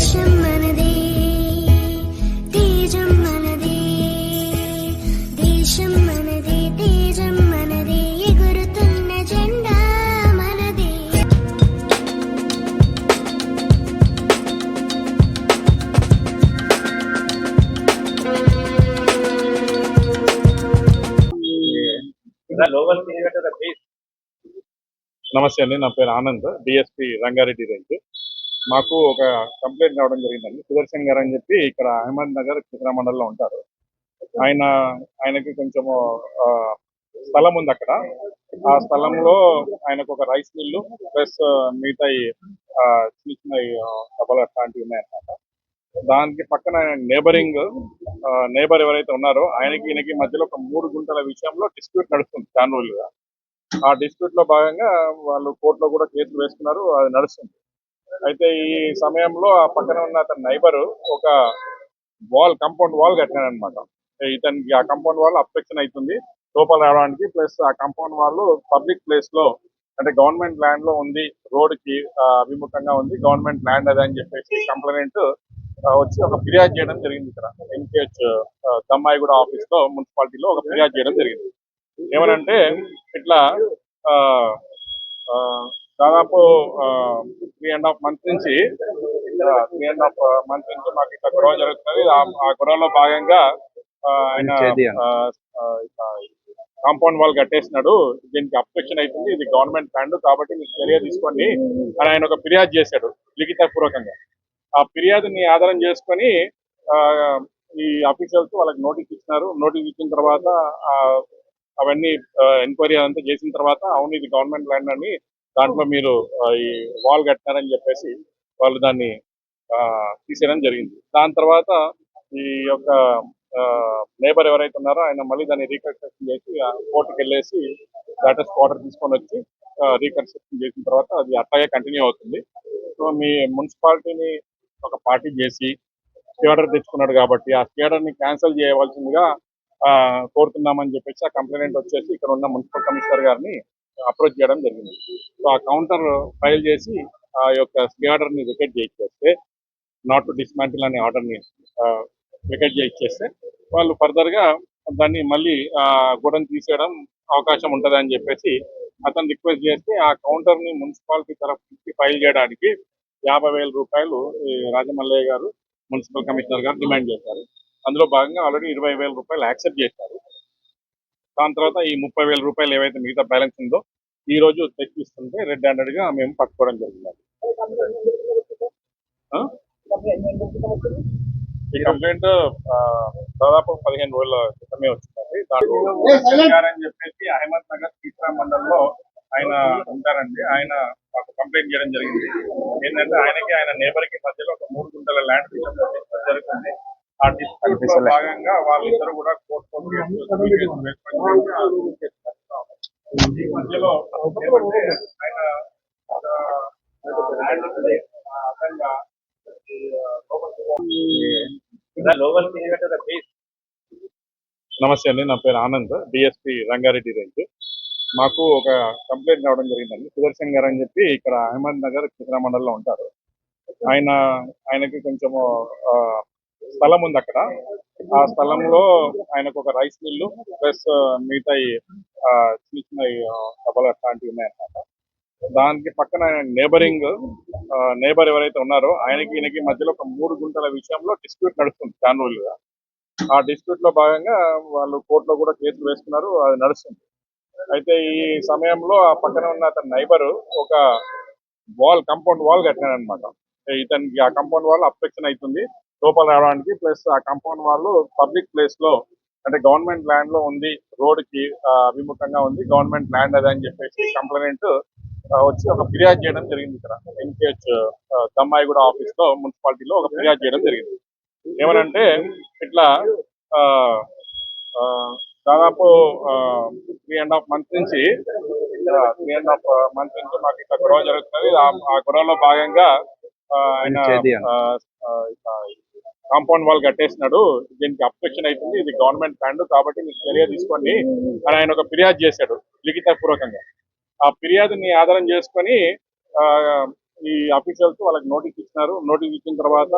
దేశం మనదే తేజం మనదే దేశం మనదే తేజం మనదే ఎగురుతున్న జెండా మనదే నమస్తే అండి నా పేరు ఆనంద్ డిఎస్పి రంగారెడ్డి రేంజ్. మాకు ఒక కంప్లైంట్ రావడం జరిగిందండి. సుదర్శన్ గారు అని చెప్పి ఇక్కడ అహ్మద్ నగర్ చిత్ర మండలంలో ఉంటారు. ఆయన ఆయనకి కొంచెము ఆ, స్థలం ఉంది అక్కడ. ఆ స్థలంలో ఆయనకు ఒక రైస్ మిల్లు ప్లస్ మిగతా ఆ, చిన్న చిన్న డబ్బలు అట్లాంటివి ఉన్నాయన్నమాట. దానికి పక్కన నేబరింగ్ నేబర్ ఎవరైతే ఉన్నారో ఆయనకి ఈయనకి మధ్యలో ఒక మూడు గుంటల విషయంలో డిస్ప్యూట్ నడుస్తుంది చాలా రోజులుగా ఆ డిస్ప్యూట్లో భాగంగా వాళ్ళు కోర్టులో కూడా కేసులు వేసుకున్నారు అది నడుస్తుంది. అయితే ఈ సమయంలో ఆ పక్కన ఉన్న అతని నైబర్ ఒక వాల్ కంపౌండ్ వాల్ కట్టినాడు అనమాట ఇతనికి ఆ కంపౌండ్ వాల్ అబ్స్ట్రక్షన్ అవుతుంది లోపల రావడానికి ప్లస్ ఆ కంపౌండ్ వాళ్ళు పబ్లిక్ ప్లేస్లో అంటే గవర్నమెంట్ ల్యాండ్లో ఉంది రోడ్కి అభిముఖంగా ఉంది గవర్నమెంట్ ల్యాండ్ అదే అని చెప్పేసి కంప్లైంట్ వచ్చి ఒక ఫిర్యాదు చేయడం జరిగింది ఇక్కడ. ఎన్కేహెచ్ దమ్మాయిగూడ ఆఫీస్లో మున్సిపాలిటీలో ఒక ఫిర్యాదు చేయడం జరిగింది. ఏమనంటే ఇట్లా ఆ, దాదాపు త్రీ అండ్ హాఫ్ మంత్ నుంచి త్రీ అండ్ హాఫ్ మంత్ నుంచి మాకు ఇట్లా గొడవ జరుగుతుంది ఆ- గొడవలో భాగంగా ఆయన కాంపౌండ్ వాల్ కట్టేసినాడు. దీనికి అబ్స్ట్రక్షన్ అవుతుంది ఇది గవర్నమెంట్ ల్యాండ్ కాబట్టి మీరు చర్య తీసుకోండి అని ఆయన ఒక ఫిర్యాదు చేశాడు లిఖిత పూర్వకంగా ఆ ఫిర్యాదుని ఆధారం చేసుకొని ఈ అఫీషియల్స్ వాళ్ళకి నోటీస్ ఇచ్చినారు. నోటీస్ ఇచ్చిన తర్వాత అవన్నీ ఎంక్వైరీ అంతా చేసిన తర్వాత అవును ఇది గవర్నమెంట్ ల్యాండ్ అని దాంట్లో మీరు ఈ వాల్ కట్టినారని చెప్పేసి వాళ్ళు దాన్ని ఆ, తీసేయడం జరిగింది. దాని తర్వాత ఈ యొక్క లేబర్ ఎవరైతే ఉన్నారో ఆయన మళ్ళీ దాన్ని రీకన్స్ట్రక్షన్ చేసి కోర్టుకి వెళ్ళేసి లేటెస్ట్ ఆర్డర్ తీసుకొని వచ్చి రీకన్స్ట్రక్షన్ చేసిన తర్వాత అది అట్లాగే కంటిన్యూ అవుతుంది. సో మీ మున్సిపాలిటీని ఒక పార్టీ చేసి థియేటర్ తెచ్చుకున్నాడు కాబట్టి ఆ థియేటర్ని ని క్యాన్సిల్ చేయవలసిందిగా ఆ, కోరుతున్నామని చెప్పేసి ఆ కంప్లైంట్ వచ్చేసి ఇక్కడ ఉన్న మున్సిపల్ కమిషనర్ గారిని అప్రోచ్ చేయడం జరిగింది. సో ఆ కౌంటర్ ఫైల్ చేసి ఆ యొక్క స్టే ని వికెట్ చేయించేస్తే నాట్ టు డిస్మాంటిల్ అనే ఆర్డర్ని వికెట్ చేయించేస్తే వాళ్ళు ఫర్దర్గా దాన్ని మళ్ళీ ఆ, గోడను తీసేయడం అవకాశం ఉంటుంది అని చెప్పేసి అతను రిక్వెస్ట్ చేస్తే ఆ కౌంటర్ని మున్సిపాలిటీ తరఫు నుంచి ఫైల్ చేయడానికి యాభై వేల రూపాయలు రాజమల్లయ్య గారు మున్సిపల్ కమిషనర్ గారు డిమాండ్ చేశారు. అందులో భాగంగా ఆల్రెడీ ఇరవై వేల రూపాయలు యాక్సెప్ట్ చేశారు. దాని తర్వాత ఈ ముప్పై వేల రూపాయలు ఏవైతే మిగతా బ్యాలెన్స్ ఉందో ఈ రోజు తెచ్చిస్తుంటే రెడ్ హ్యాండెడ్గా మేము పట్టుకోవడం జరిగింది? ఈ కంప్లైంట్ దాదాపు పదిహేను రోజుల క్రితమే వచ్చిందండి. దాంట్లో అని చెప్పేసి అహ్మద్ నగర్ సీతారాం మండలంలో ఆయన ఉంటారండి. ఆయన మాకు కంప్లైంట్ చేయడం జరిగింది. ఏంటంటే ఆయనకి ఆయన నేబర్కి మధ్యలో ఒక మూడు గుంటల ల్యాండ్ dispute జరుగుతుంది ఆ డిస్ప్యూట్లో భాగంగా వాళ్ళిద్దరు కూడా కోర్టు ఈ మధ్యలో ఏమంటే ఆయన నమస్తే అండి నా పేరు ఆనంద్ డిఎస్పి రంగారెడ్డి రేంజ్ మాకు ఒక కంప్లైంట్ రావడం జరిగిందండి. సుదర్శన్ గారు అని చెప్పి ఇక్కడ అహ్మద్ నగర్ చిత్ర మండలంలో ఉంటారు. ఆయన ఆయనకి కొంచెము ఆ, స్థలం ఉంది అక్కడ. ఆ స్థలంలో ఆయనకు ఒక రైస్ మిల్లు ప్లస్ మిగతా చిన్న చిన్న డబ్బలు అట్లాంటివి ఉన్నాయన్నమాట. దానికి పక్కన నేబరింగ్ నేబర్ ఎవరైతే ఉన్నారో ఆయనకి ఈయనకి మధ్యలో ఒక మూడు గుంటల విషయంలో డిస్ప్యూట్ నడుస్తుంది చాలా రోజులుగా ఆ డిస్ప్యూట్లో భాగంగా వాళ్ళు కోర్టులో కూడా కేసులు వేసుకున్నారు అది నడుస్తుంది. అయితే ఈ సమయంలో ఆ పక్కన ఉన్న అతని నైబరు ఒక వాల్ కంపౌండ్ వాల్ కట్టినాడు అనమాట ఇతనికి ఆ కంపౌండ్ వాల్ అబ్స్ట్రక్షన్ అవుతుంది. లోపల రావడానికి ప్లస్ ఆ కంపౌండ్ వాళ్ళు పబ్లిక్ ప్లేస్లో అంటే గవర్నమెంట్ ల్యాండ్లో ఉంది రోడ్కి అభిముఖంగా ఉంది గవర్నమెంట్ ల్యాండ్ అదే అని చెప్పేసి కంప్లైంట్ వచ్చి ఒక ఫిర్యాదు చేయడం జరిగింది ఇక్కడ. ఎన్కేహెచ్ దమ్మాయిగూడ ఆఫీస్లో మున్సిపాలిటీలో ఒక ఫిర్యాదు చేయడం జరిగింది. ఏమనంటే ఇట్లా దాదాపు త్రీ అండ్ హాఫ్ మంత్ నుంచి త్రీ అండ్ హాఫ్ మంత్ నుంచి మాకు ఇక్కడ గొడవ జరుగుతుంది ఆ- గొడవలో భాగంగా ఆయన కాంపౌండ్ వాల్ కట్టేసినాడు. దీనికి అబ్స్ట్రక్షన్ అవుతుంది ఇది గవర్నమెంట్ ఫ్యాండ్ కాబట్టి మీరు చర్య తీసుకోండి అని ఆయన ఒక ఫిర్యాదు చేశాడు లిఖిత పూర్వకంగా ఆ ఫిర్యాదుని ఆధారం చేసుకొని ఆ, ఈ అఫీషియల్స్ వాళ్ళకి నోటీస్ ఇచ్చినారు. నోటీస్ ఇచ్చిన తర్వాత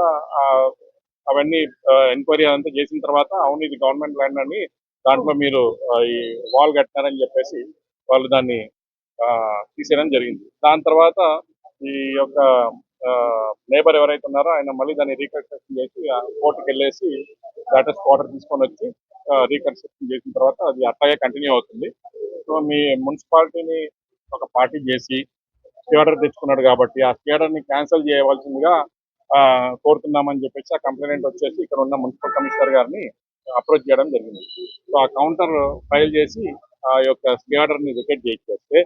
అవన్నీ ఎంక్వైరీ అంతా చేసిన తర్వాత అవును ఇది గవర్నమెంట్ ల్యాండ్ అని దాంట్లో మీరు ఈ వాల్ కట్టినారని చెప్పేసి వాళ్ళు దాన్ని ఆ, తీసేయడం జరిగింది. దాని తర్వాత ఈ యొక్క లేబర్ ఎవరైతే ఉన్నారో ఆయన మళ్ళీ దాన్ని రీకన్స్ట్రక్షన్ చేసి కోర్టుకి వెళ్ళేసి లేటెస్ట్ ఆర్డర్ తీసుకొని వచ్చి రీకన్స్ట్రక్షన్ చేసిన తర్వాత అది అట్లాగే కంటిన్యూ అవుతుంది. సో మీ మున్సిపాలిటీని ఒక పార్టీ చేసి స్టేడర్ తెచ్చుకున్నాడు కాబట్టి ఆ స్టేడర్ని క్యాన్సిల్ చేయవలసిందిగా ఆ, కోరుతున్నామని చెప్పేసి ఆ కంప్లైంట్ వచ్చేసి ఇక్కడ ఉన్న మున్సిపల్ కమిషనర్ గారిని అప్రోచ్ చేయడం జరిగింది. సో ఆ కౌంటర్ ఫైల్ చేసి ఆ యొక్క స్టేడర్ని వికెట్ చేయించేస్తే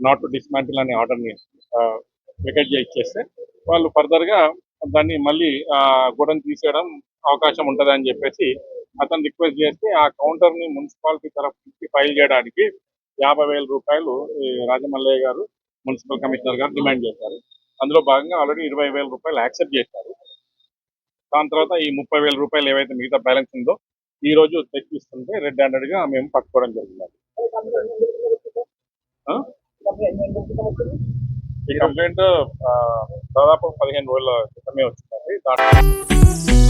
నాట్ టు డిస్మాంటిల్ అనే ఆర్డర్ని వికెట్ చేస్తే వాళ్ళు ఫర్దర్గా దాన్ని మళ్ళీ ఆ, తీసేయడం అవకాశం ఉంటుంది అని చెప్పేసి అతను రిక్వెస్ట్ చేస్తే ఆ కౌంటర్ని మున్సిపాలిటీ తరఫు నుంచి ఫైల్ చేయడానికి యాభై వేల రూపాయలు రాజమల్లయ్య గారు మున్సిపల్ కమిషనర్ గారు డిమాండ్ చేశారు. అందులో భాగంగా ఆల్రెడీ ఇరవై వేల రూపాయలు యాక్సెప్ట్ చేశారు. దాని తర్వాత ఈ ముప్పై వేల రూపాయలు ఏవైతే మిగతా బ్యాలెన్స్ ఉందో ఈ రోజు తెచ్చిస్తుంటే రెడ్ హ్యాండెడ్గా మేము పట్టుకోవడం జరిగింది. ఈ కంప్లైంట్ ఆ, దాదాపు పదిహేను రోజుల క్రితమే వచ్చిందండి. దాంట్లో